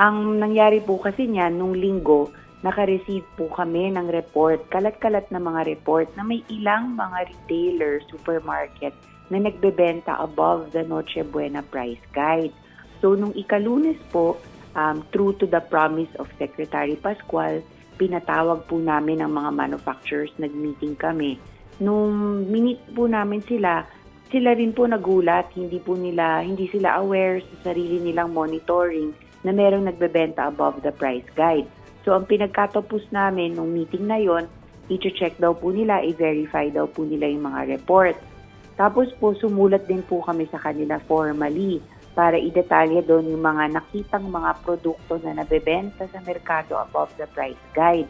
Ang nangyari po kasi niyan, nung linggo, naka-receive po kami ng report, kalat-kalat na mga report na may ilang mga retailer, supermarket na nagbebenta above the Noche Buena price guide. So, nung ikalunes po, um, true to the promise of Secretary Pascual, pinatawag po namin ang mga manufacturers, nag-meeting kami. Nung minute po namin sila, sila rin po nagulat, hindi po nila, hindi sila aware sa sarili nilang monitoring na merong nagbebenta above the price guide. So, ang pinagkatapos namin nung meeting na yon, i-check daw po nila, i-verify daw po nila yung mga report. Tapos po, sumulat din po kami sa kanila formally para idetalya doon yung mga nakitang mga produkto na nabebenta sa merkado above the price guide.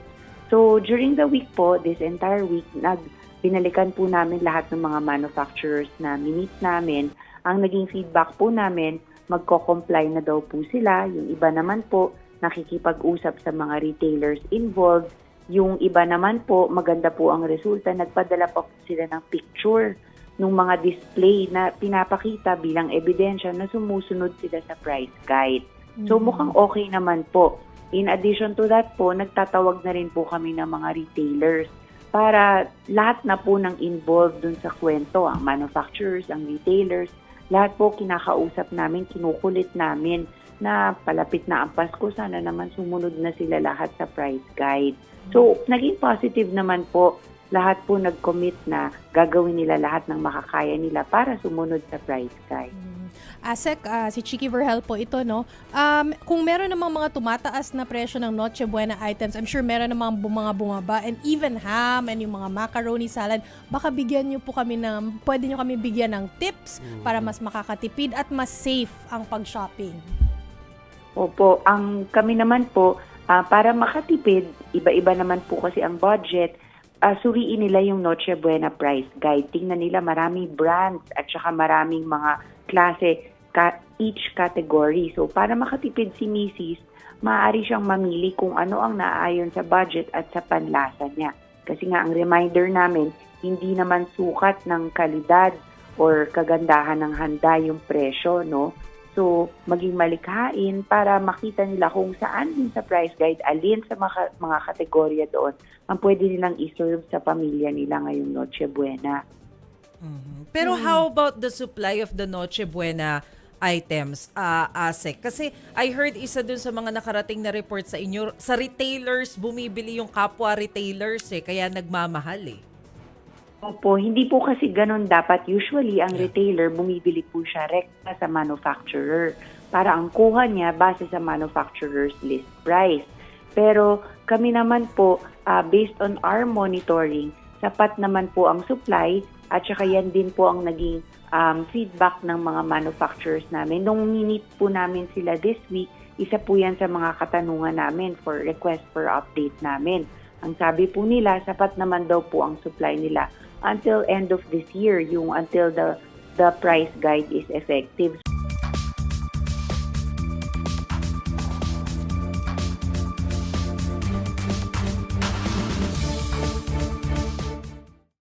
So, during the week po, this entire week, nag, binalikan po namin lahat ng mga manufacturers na minit namin. Ang naging feedback po namin, magko-comply na daw po sila. Yung iba naman po, nakikipag-usap sa mga retailers involved. Yung iba naman po, maganda po ang resulta. Nagpadala pa po sila ng picture ng mga display na pinapakita bilang ebidensya na sumusunod sila sa price guide. So mukhang okay naman po. In addition to that po, nagtatawag na rin po kami ng mga retailers para lahat na po ng involved dun sa kwento, ang manufacturers, ang retailers, lahat po kinakausap namin, kinukulit namin na palapit na ang Pasko, sana naman sumunod na sila lahat sa price guide. So, naging positive naman po. Lahat po nag-commit na gagawin nila lahat ng makakaya nila para sumunod sa price guide. Asek, ah, si Chiki Verhel po ito, no? Um, kung meron namang mga tumataas na presyo ng Noche Buena items, I'm sure meron namang bu- mga bumaba and even ham and yung mga macaroni salad, baka bigyan nyo po kami ng, pwede nyo kami bigyan ng tips para mas makakatipid at mas safe ang pag-shopping. Opo, ang kami naman po, ah, para makatipid, iba-iba naman po kasi ang budget, ah, suriin nila yung Noche Buena price guide. Tingnan nila maraming brands at saka maraming mga klase ka, each category. So, para makatipid si Mrs., maaari siyang mamili kung ano ang naaayon sa budget at sa panlasa niya. Kasi nga, ang reminder namin, hindi naman sukat ng kalidad or kagandahan ng handa yung presyo, no? So, maging malikhain para makita nila kung saan din sa price guide, alin sa mga, mga kategorya doon ang pwede nilang iserve sa pamilya nila ngayong Noche Buena. Mhm. Pero how about the supply of the Noche Buena items, uh, ASEC? Kasi I heard isa dun sa mga nakarating na report sa inyo, sa retailers, bumibili yung kapwa retailers eh, kaya nagmamahal eh. Opo, hindi po kasi ganun dapat. Usually, ang retailer, bumibili po siya rekta sa manufacturer para ang kuha niya base sa manufacturer's list price. Pero kami naman po, ah, based on our monitoring, sapat naman po ang supply at saka yan din po ang naging um, feedback ng mga manufacturers namin. Nung minute po namin sila this week, isa po yan sa mga katanungan namin for request for update namin. Ang sabi po nila, sapat naman daw po ang supply nila until end of this year, yung until the the price guide is effective.